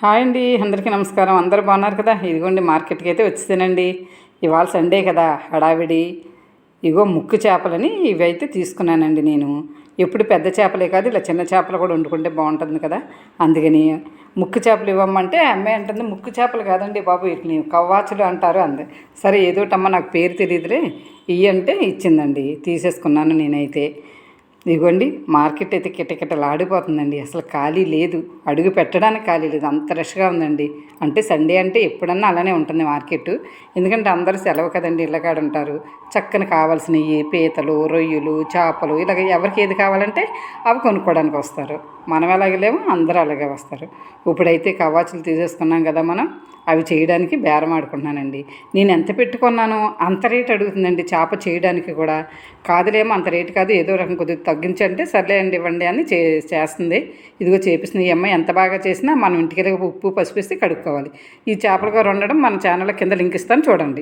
Hi అండి అందరికీ నమస్కారం. అందరు బాగున్నారు కదా? ఇదిగోండి మార్కెట్కి అయితే వచ్చేసానండి. ఇవాళ సండే కదా హడావిడి. ఇగో ముక్కు చేపలని ఇవి అయితే తీసుకున్నానండి నేను. ఎప్పుడు పెద్ద చేపలే కాదు ఇలా చిన్న చేపలు కూడా వండుకుంటే బాగుంటుంది కదా? అందుకని ముక్కు చేపలు ఇవ్వమంటే అమ్మాయి అంటుంది ముక్కు చేపలు కాదండి బాబు వీటిని కవ్వాచులు అంటారు అంది. సరే ఏదోటమ్మ నాకు పేరు తెలియదులే ఇవి అంటే ఇచ్చిందండి తీసేసుకున్నాను నేనైతే. ఇదిగోండి మార్కెట్ అయితే కిటకిటలాడిపోతుందండి. అసలు ఖాళీ లేదు. అడుగు పెట్టడానికి ఖాళీ లేదు. అంత రష్గా ఉందండి. అంటే సండే అంటే ఎప్పుడన్నా అలానే ఉంటుంది మార్కెట్. ఎందుకంటే అందరూ సెలవు కదండి ఇళ్ళకాడ ఉంటారు. చక్కని కావాల్సినవి పీతలు రొయ్యలు చేపలు ఇలాగ ఎవరికి ఏది కావాలంటే అవి కొనుక్కోవడానికి వస్తారు. మనం ఎలాగలేమో అందరూ అలాగే వస్తారు. ఇప్పుడైతే కవాచులు తీసేసుకున్నాం కదా మనం. అవి చేయడానికి బేరం ఆడుకుంటున్నానండి. నేను ఎంత పెట్టుకున్నానో అంత రేట్ అడుగుతుందండి చేప చేయడానికి కూడా. కాదులేమో అంత రేటు కాదు ఏదో రకం కొద్దిగా తగ్గించంటే సర్లే అండి ఇవ్వండి అని చే చేస్తుంది. ఇదిగో చేపిస్తుంది ఈ అమ్మాయి. ఎంత బాగా చేసినా మనం ఇంటికి ఉప్పు పసిపిస్తే కడుక్కోవాలి. ఈ చేపల కూర వండడం మన ఛానల్ కింద లింక్ ఇస్తాను చూడండి.